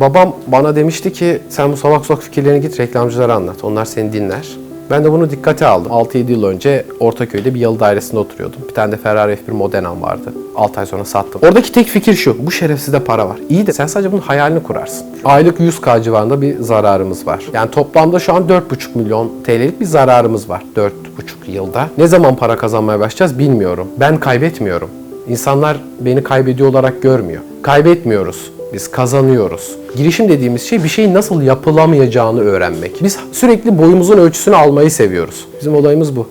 Babam bana demişti ki sen bu salak salak fikirlerini git reklamcılara anlat. Onlar seni dinler. Ben de bunu dikkate aldım. 6-7 yıl önce Ortaköy'de bir yalı dairesinde oturuyordum. Bir tane de Ferrari F1 Modena'm vardı. 6 ay sonra sattım. Oradaki tek fikir şu. Bu şerefsizde para var. İyi de sen sadece bunun hayalini kurarsın. Aylık 100k civarında bir zararımız var. Yani toplamda şu an 4,5 milyon TL'lik bir zararımız var. 4,5 yılda. Ne zaman para kazanmaya başlayacağız bilmiyorum. Ben kaybetmiyorum. İnsanlar beni kaybediyor olarak görmüyor. Kaybetmiyoruz. Biz kazanıyoruz. Girişim dediğimiz şey bir şeyin nasıl yapılamayacağını öğrenmek. Biz sürekli boyumuzun ölçüsünü almayı seviyoruz. Bizim olayımız bu.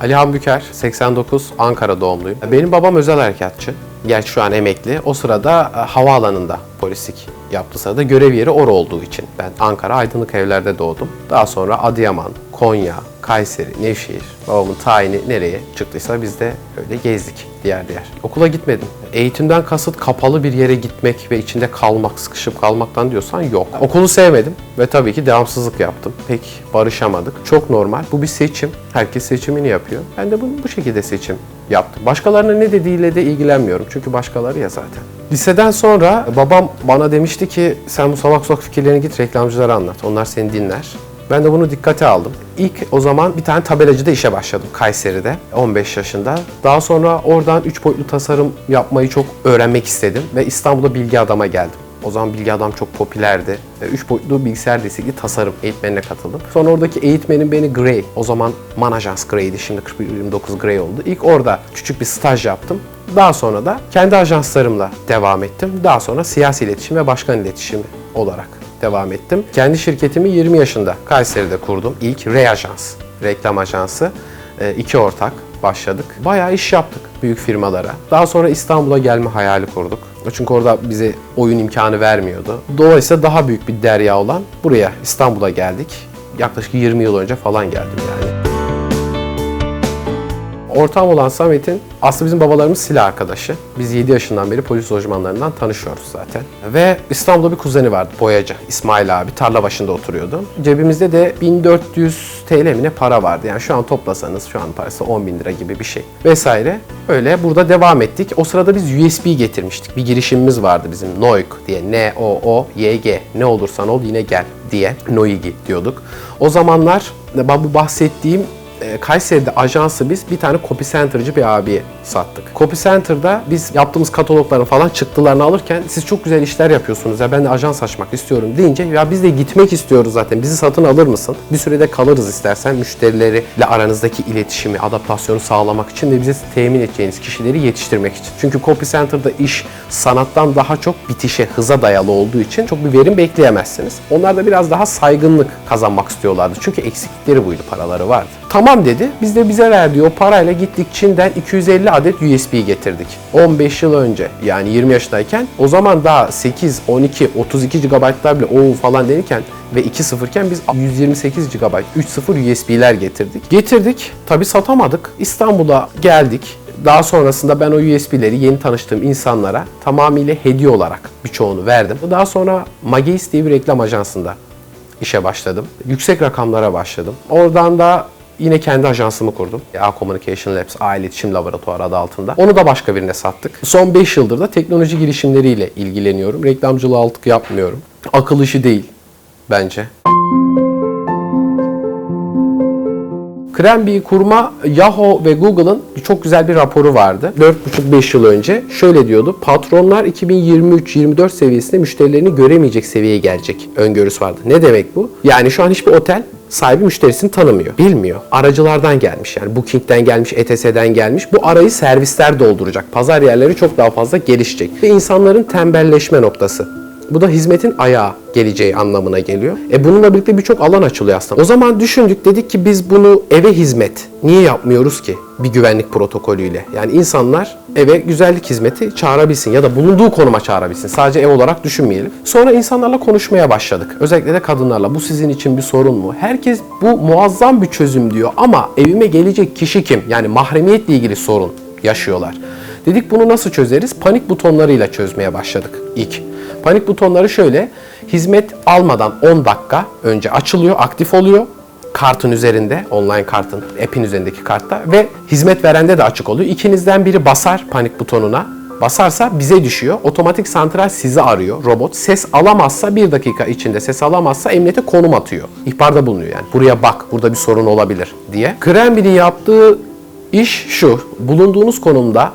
Ali Hambüker, 89, Ankara doğumluyum. Benim babam özel harekatçı. Gerçi şu an emekli. O sırada e, havaalanında polislik yaptığı sırada görev yeri or olduğu için. Ben Ankara Aydınlık Evler'de doğdum. Daha sonra Adıyaman, Konya, Kayseri, Nevşehir. Babamın tayini nereye çıktıysa biz de öyle gezdik diğer diğer. Okula gitmedim. Eğitimden kasıt kapalı bir yere gitmek ve içinde kalmak, sıkışıp kalmaktan diyorsan yok. Okulu sevmedim ve tabii ki devamsızlık yaptım. Pek barışamadık. Çok normal. Bu bir seçim. Herkes seçimini yapıyor. Ben de bunu bu şekilde seçim yaptım. Başkalarının ne dediğiyle de ilgilenmiyorum. Çünkü başkaları ya zaten. Liseden sonra babam bana demişti ki sen bu salak salak fikirlerini git reklamcılara anlat. Onlar seni dinler. Ben de bunu dikkate aldım. İlk o zaman bir tane tabelacıda işe başladım Kayseri'de 15 yaşında. Daha sonra oradan 3 boyutlu tasarım yapmayı çok öğrenmek istedim ve İstanbul'a Bilgi Adam'a geldim. O zaman Bilgi Adam çok popülerdi. 3 boyutlu bilgisayar destekli tasarım eğitmenine katıldım. Sonra oradaki eğitmenim beni Gray, o zaman Manajans Gray'di şimdi 4129 Gray oldu. İlk orada küçük bir staj yaptım. Daha sonra da kendi ajanslarımla devam ettim. Daha sonra siyasi iletişim ve başkan iletişimi olarak devam ettim. Kendi şirketimi 20 yaşında Kayseri'de kurdum. İlk Reajans, reklam ajansı. Ee, iki ortak başladık. Bayağı iş yaptık büyük firmalara. Daha sonra İstanbul'a gelme hayali kurduk. Çünkü orada bize oyun imkanı vermiyordu. Dolayısıyla daha büyük bir derya olan buraya İstanbul'a geldik. Yaklaşık 20 yıl önce falan geldim yani. Ortağım olan Samet'in aslında bizim babalarımız silah arkadaşı. Biz 7 yaşından beri polis lojmanlarından tanışıyoruz zaten. Ve İstanbul'da bir kuzeni vardı boyacı İsmail abi tarla başında oturuyordu. Cebimizde de 1400 TL mi ne para vardı. Yani şu an toplasanız şu an parası 10 bin lira gibi bir şey. Vesaire. Öyle burada devam ettik. O sırada biz USB getirmiştik. Bir girişimimiz vardı bizim Noik diye. N-O-O-Y-G. Ne olursan ol yine gel diye. Noigi diyorduk. O zamanlar ben bu bahsettiğim e, Kayseri'de ajansı biz bir tane copy center'cı bir abiye sattık. Copy center'da biz yaptığımız katalogların falan çıktılarını alırken siz çok güzel işler yapıyorsunuz ya ben de ajans açmak istiyorum deyince ya biz de gitmek istiyoruz zaten bizi satın alır mısın? Bir sürede kalırız istersen müşterileriyle aranızdaki iletişimi, adaptasyonu sağlamak için ve bize temin edeceğiniz kişileri yetiştirmek için. Çünkü copy center'da iş sanattan daha çok bitişe, hıza dayalı olduğu için çok bir verim bekleyemezsiniz. Onlar da biraz daha saygınlık kazanmak istiyorlardı. Çünkü eksiklikleri buydu, paraları vardı. Tamam dedi. Biz de bize verdiği o parayla gittik Çin'den 250 adet USB getirdik. 15 yıl önce yani 20 yaşındayken o zaman daha 8, 12, 32 GB'lar bile o falan denirken ve 2.0 iken biz 128 GB 3.0 USB'ler getirdik. Getirdik. Tabi satamadık. İstanbul'a geldik. Daha sonrasında ben o USB'leri yeni tanıştığım insanlara tamamıyla hediye olarak birçoğunu verdim. Daha sonra Magis diye bir reklam ajansında işe başladım. Yüksek rakamlara başladım. Oradan da yine kendi ajansımı kurdum. A Communication Labs, A İletişim Laboratuvarı adı altında. Onu da başka birine sattık. Son 5 yıldır da teknoloji girişimleriyle ilgileniyorum. Reklamcılığı altık yapmıyorum. Akıl işi değil bence. Krembi'yi kurma Yahoo ve Google'ın çok güzel bir raporu vardı. 4,5-5 yıl önce. Şöyle diyordu. Patronlar 2023-24 seviyesinde müşterilerini göremeyecek seviyeye gelecek öngörüsü vardı. Ne demek bu? Yani şu an hiçbir otel sahibi müşterisini tanımıyor, bilmiyor. Aracılardan gelmiş yani Booking'den gelmiş, ETS'den gelmiş. Bu arayı servisler dolduracak. Pazar yerleri çok daha fazla gelişecek. Ve insanların tembelleşme noktası. Bu da hizmetin ayağı geleceği anlamına geliyor. E bununla birlikte birçok alan açılıyor aslında. O zaman düşündük dedik ki biz bunu eve hizmet niye yapmıyoruz ki bir güvenlik protokolüyle? Yani insanlar eve güzellik hizmeti çağırabilsin ya da bulunduğu konuma çağırabilsin. Sadece ev olarak düşünmeyelim. Sonra insanlarla konuşmaya başladık. Özellikle de kadınlarla. Bu sizin için bir sorun mu? Herkes bu muazzam bir çözüm diyor ama evime gelecek kişi kim? Yani mahremiyetle ilgili sorun yaşıyorlar. Dedik bunu nasıl çözeriz? Panik butonlarıyla çözmeye başladık ilk. Panik butonları şöyle, hizmet almadan 10 dakika önce açılıyor, aktif oluyor. kartın üzerinde, online kartın, app'in üzerindeki kartta ve hizmet verende de açık oluyor. İkinizden biri basar panik butonuna. Basarsa bize düşüyor. Otomatik santral sizi arıyor robot. Ses alamazsa bir dakika içinde ses alamazsa emniyete konum atıyor. İhbarda bulunuyor yani. Buraya bak burada bir sorun olabilir diye. Krembi'nin yaptığı iş şu. Bulunduğunuz konumda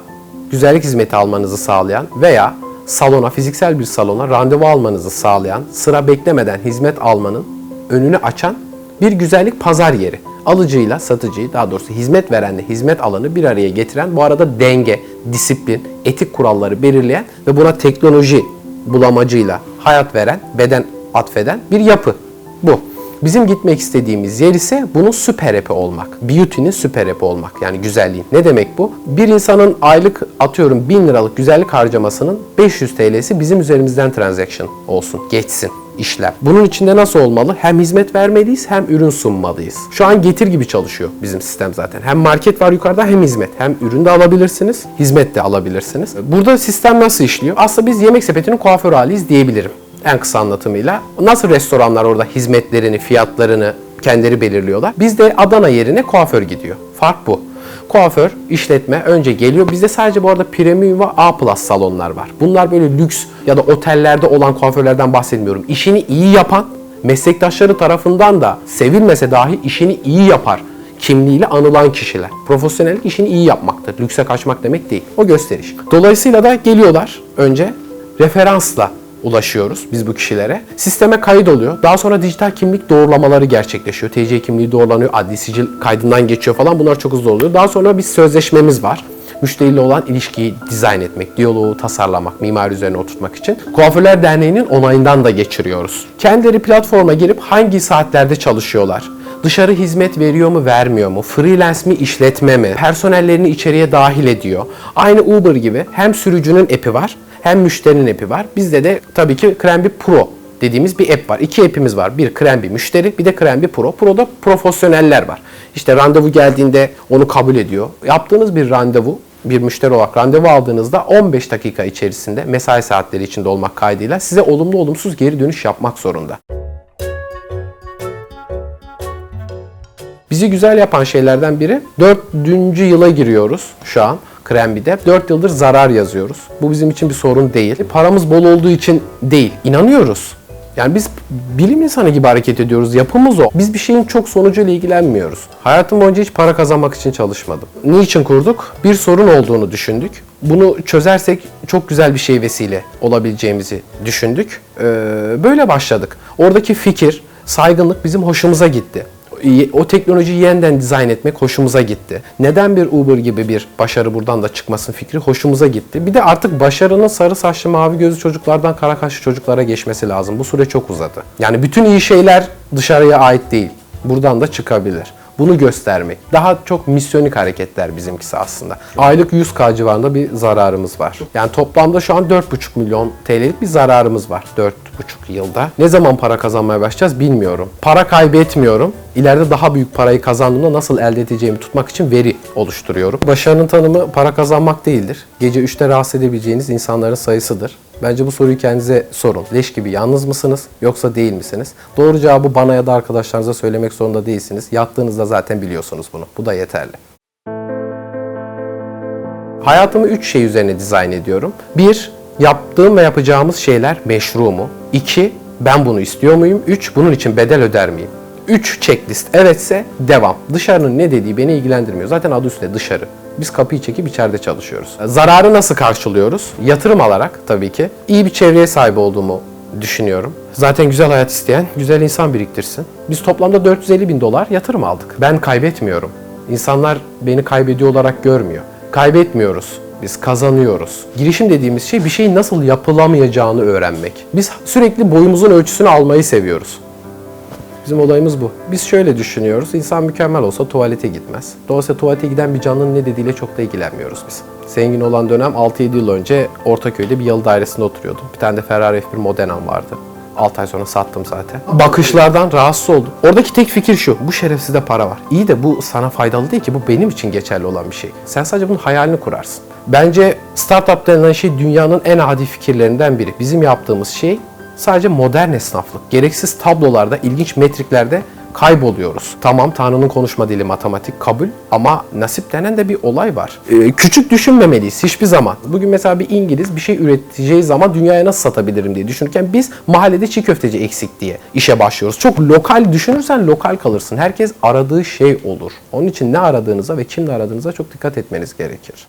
güzellik hizmeti almanızı sağlayan veya salona, fiziksel bir salona randevu almanızı sağlayan, sıra beklemeden hizmet almanın önünü açan bir güzellik pazar yeri. Alıcıyla satıcıyı, daha doğrusu hizmet verenle hizmet alanı bir araya getiren, bu arada denge, disiplin, etik kuralları belirleyen ve buna teknoloji bulamacıyla hayat veren, beden atfeden bir yapı. Bu. Bizim gitmek istediğimiz yer ise bunun süper app'i olmak. Beauty'nin süper app'i olmak. Yani güzelliğin. Ne demek bu? Bir insanın aylık atıyorum 1000 liralık güzellik harcamasının 500 TL'si bizim üzerimizden transaction olsun. Geçsin işlem. Bunun içinde nasıl olmalı? Hem hizmet vermeliyiz hem ürün sunmalıyız. Şu an getir gibi çalışıyor bizim sistem zaten. Hem market var yukarıda hem hizmet. Hem ürün de alabilirsiniz, hizmet de alabilirsiniz. Burada sistem nasıl işliyor? Aslında biz yemek sepetinin kuaför haliyiz diyebilirim en kısa anlatımıyla. Nasıl restoranlar orada hizmetlerini, fiyatlarını kendileri belirliyorlar. Bizde Adana yerine kuaför gidiyor. Fark bu. Kuaför, işletme önce geliyor. Bizde sadece bu arada premium ve A plus salonlar var. Bunlar böyle lüks ya da otellerde olan kuaförlerden bahsetmiyorum. İşini iyi yapan, meslektaşları tarafından da sevilmese dahi işini iyi yapar kimliğiyle anılan kişiler. Profesyonellik işini iyi yapmaktır. Lükse kaçmak demek değil. O gösteriş. Dolayısıyla da geliyorlar önce referansla ulaşıyoruz biz bu kişilere. Sisteme kayıt oluyor. Daha sonra dijital kimlik doğrulamaları gerçekleşiyor. TC kimliği doğrulanıyor, adli sicil kaydından geçiyor falan. Bunlar çok hızlı oluyor. Daha sonra bir sözleşmemiz var. Müşteriyle olan ilişkiyi dizayn etmek, diyaloğu tasarlamak, mimari üzerine oturtmak için. Kuaförler Derneği'nin onayından da geçiriyoruz. Kendileri platforma girip hangi saatlerde çalışıyorlar? Dışarı hizmet veriyor mu, vermiyor mu? Freelance mi, işletme mi? Personellerini içeriye dahil ediyor. Aynı Uber gibi hem sürücünün app'i var hem müşterinin app'i var. Bizde de tabii ki Krembi Pro dediğimiz bir app var. İki app'imiz var. Bir Krembi müşteri, bir de Krembi Pro. Pro'da profesyoneller var. İşte randevu geldiğinde onu kabul ediyor. Yaptığınız bir randevu bir müşteri olarak randevu aldığınızda 15 dakika içerisinde mesai saatleri içinde olmak kaydıyla size olumlu olumsuz geri dönüş yapmak zorunda. Bizi güzel yapan şeylerden biri dördüncü yıla giriyoruz şu an. Krembi'de. 4 yıldır zarar yazıyoruz. Bu bizim için bir sorun değil. Paramız bol olduğu için değil. İnanıyoruz. Yani biz bilim insanı gibi hareket ediyoruz. Yapımız o. Biz bir şeyin çok sonucuyla ilgilenmiyoruz. Hayatım boyunca hiç para kazanmak için çalışmadım. Niçin kurduk? Bir sorun olduğunu düşündük. Bunu çözersek çok güzel bir şey vesile olabileceğimizi düşündük. Ee, böyle başladık. Oradaki fikir, saygınlık bizim hoşumuza gitti o teknolojiyi yeniden dizayn etmek hoşumuza gitti. Neden bir Uber gibi bir başarı buradan da çıkmasın fikri hoşumuza gitti. Bir de artık başarının sarı saçlı mavi gözlü çocuklardan kara kaşlı çocuklara geçmesi lazım. Bu süre çok uzadı. Yani bütün iyi şeyler dışarıya ait değil. Buradan da çıkabilir. Bunu göstermek. Daha çok misyonik hareketler bizimkisi aslında. Aylık 100k civarında bir zararımız var. Yani toplamda şu an 4,5 milyon TL'lik bir zararımız var. 4,5 yılda. Ne zaman para kazanmaya başlayacağız bilmiyorum. Para kaybetmiyorum. İleride daha büyük parayı kazandığımda nasıl elde edeceğimi tutmak için veri oluşturuyorum. Başarının tanımı para kazanmak değildir. Gece 3'te rahatsız edebileceğiniz insanların sayısıdır. Bence bu soruyu kendinize sorun. Leş gibi yalnız mısınız yoksa değil misiniz? Doğru cevabı bana ya da arkadaşlarınıza söylemek zorunda değilsiniz. Yattığınızda zaten biliyorsunuz bunu. Bu da yeterli. Hayatımı 3 şey üzerine dizayn ediyorum. 1. Yaptığım ve yapacağımız şeyler meşru mu? 2. Ben bunu istiyor muyum? 3. Bunun için bedel öder miyim? 3 checklist evetse devam. Dışarının ne dediği beni ilgilendirmiyor. Zaten adı üstünde dışarı. Biz kapıyı çekip içeride çalışıyoruz. Zararı nasıl karşılıyoruz? Yatırım alarak tabii ki. iyi bir çevreye sahip olduğumu düşünüyorum. Zaten güzel hayat isteyen güzel insan biriktirsin. Biz toplamda 450 bin dolar yatırım aldık. Ben kaybetmiyorum. İnsanlar beni kaybediyor olarak görmüyor. Kaybetmiyoruz. Biz kazanıyoruz. Girişim dediğimiz şey bir şeyin nasıl yapılamayacağını öğrenmek. Biz sürekli boyumuzun ölçüsünü almayı seviyoruz. Bizim olayımız bu. Biz şöyle düşünüyoruz. İnsan mükemmel olsa tuvalete gitmez. Dolayısıyla tuvalete giden bir canlının ne dediğiyle çok da ilgilenmiyoruz biz. Zengin olan dönem 6-7 yıl önce Ortaköy'de bir yalı dairesinde oturuyordum. Bir tane de Ferrari F1 Modena'm vardı. 6 ay sonra sattım zaten. Bakışlardan rahatsız oldum. Oradaki tek fikir şu. Bu şerefsizde para var. İyi de bu sana faydalı değil ki. Bu benim için geçerli olan bir şey. Sen sadece bunun hayalini kurarsın. Bence startup denilen şey dünyanın en adi fikirlerinden biri. Bizim yaptığımız şey sadece modern esnaflık. Gereksiz tablolarda, ilginç metriklerde kayboluyoruz. Tamam Tanrı'nın konuşma dili matematik kabul ama nasip denen de bir olay var. Ee, küçük düşünmemeliyiz hiçbir zaman. Bugün mesela bir İngiliz bir şey üreteceği zaman dünyaya nasıl satabilirim diye düşünürken biz mahallede çiğ köfteci eksik diye işe başlıyoruz. Çok lokal düşünürsen lokal kalırsın. Herkes aradığı şey olur. Onun için ne aradığınıza ve kimle aradığınıza çok dikkat etmeniz gerekir.